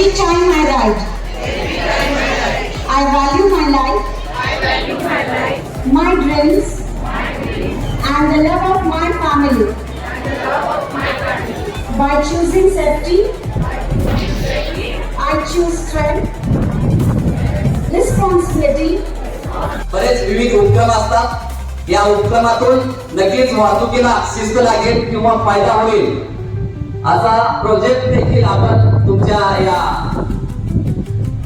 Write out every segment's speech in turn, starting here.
Every time I write. I value my life, I value my life. My dreams, My dreams. and the love of my family. By choosing safety, I choose strength, responsibility, बरेच विविध उपक्रम असतात या उपक्रमातून नक्कीच वाहतुकीला शिस्त लागेल किंवा फायदा होईल असा प्रोजेक्ट देखील आपण तुमच्या या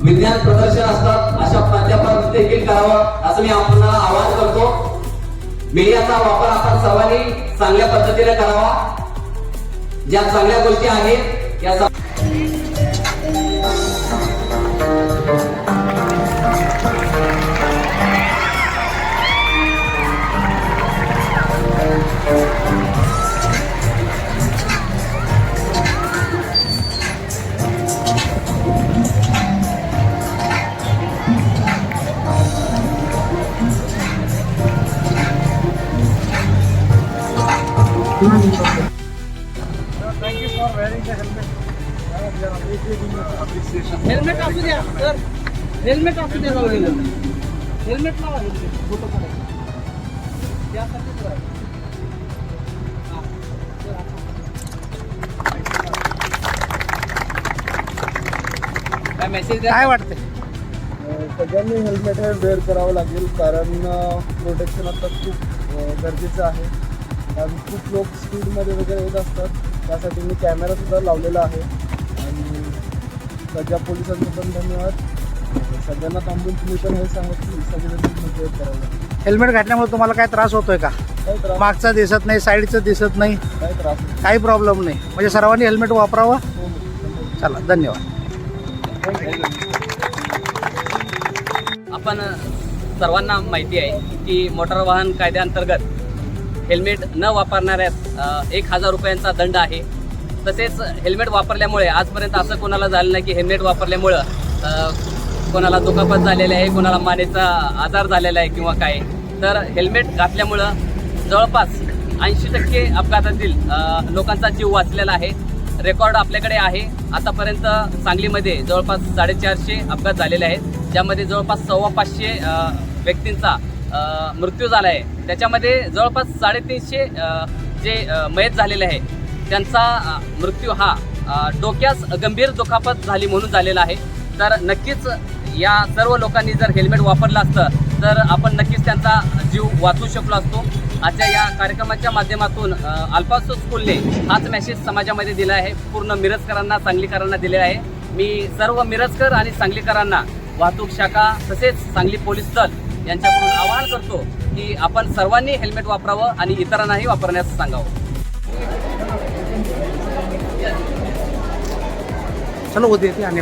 विज्ञान प्रदर्शन असतात अशा प्राध्यापक देखील करावं असं मी आपल्याला आवाहन करतो. मीडियाचा वापर आपण सर्वांनी चांगल्या पद्धतीने करावा. ज्या चांगल्या गोष्टी आहेत या स- Thank you for wearing the helmet. We are appreciating your appreciation. Helmet असू द्या सर हेल्मेट असू द्या हेल्मेट लावा हेल्मेट फोटो त्यासाठीच. काय मेसेज द्या काय वाटते सगळ्यांनी हेल्मेट हे वेअर करावं लागेल कारण प्रोटेक्शन आता खूप गरजेचं आहे कारण खूप लोक स्पीडमध्ये वगैरे येत असतात. त्यासाठी मी कॅमेरा सुद्धा लावलेला आहे. आणि सगळ्या पोलिसांचे पण धन्यवाद. सगळ्यांना थांबून तुम्ही पण हे सांगत की करावं लागेल. हेल्मेट घातल्यामुळे तुम्हाला काय त्रास होतोय का? काही त्रास मागचा दिसत नाही साईडचं दिसत नाही. काही त्रास नाही. काही प्रॉब्लेम नाही. म्हणजे सर्वांनी हेल्मेट वापरावं. हो, हो. चला धन्यवाद. आपण सर्वांना माहिती आहे की मोटार वाहन कायद्याअंतर्गत हेल्मेट न वापरणाऱ्यास एक हजार रुपयांचा दंड आहे. तसेच हेल्मेट वापरल्यामुळे आजपर्यंत असं कोणाला झालं नाही की हेल्मेट वापरल्यामुळं कोणाला दुखापत झालेली आहे कोणाला मानेचा आजार झालेला आहे किंवा काय. तर हेल्मेट घातल्यामुळं जवळपास ऐंशी टक्के अपघातातील लोकांचा जीव वाचलेला आहे. रेकॉर्ड आपल्याकडे आहे. आतापर्यंत सांगलीमध्ये जवळपास साडेचारशे अपघात झालेले आहेत. ज्यामध्ये जवळपास सव्वा पाचशे व्यक्तींचा मृत्यू झाला आहे. त्याच्यामध्ये जवळपास साडेतीनशे जे मयत झालेले आहे त्यांचा मृत्यू हा डोक्यास गंभीर दुखापत झाली म्हणून झालेला आहे. तर नक्कीच या सर्व लोकांनी जर हेल्मेट वापरलं असतं तर आपण नक्कीच त्यांचा जीव वाचवू शकलो असतो. आजच्या या कार्यक्रमाच्या माध्यमातून अल्फासो स्कूलने हाच मेसेज समाजामध्ये दिला आहे. पूर्ण मिरजकरांना सांगलीकरांना दिले आहे. मी सर्व मिरजकर आणि सांगलीकरांना वाहतूक शाखा तसेच सांगली पोलीस दल यांच्याकडून आवाहन करतो की आपण सर्वांनी हेल्मेट वापरावं आणि इतरांनाही वापरण्यास सांगावं. चलो होते देते आने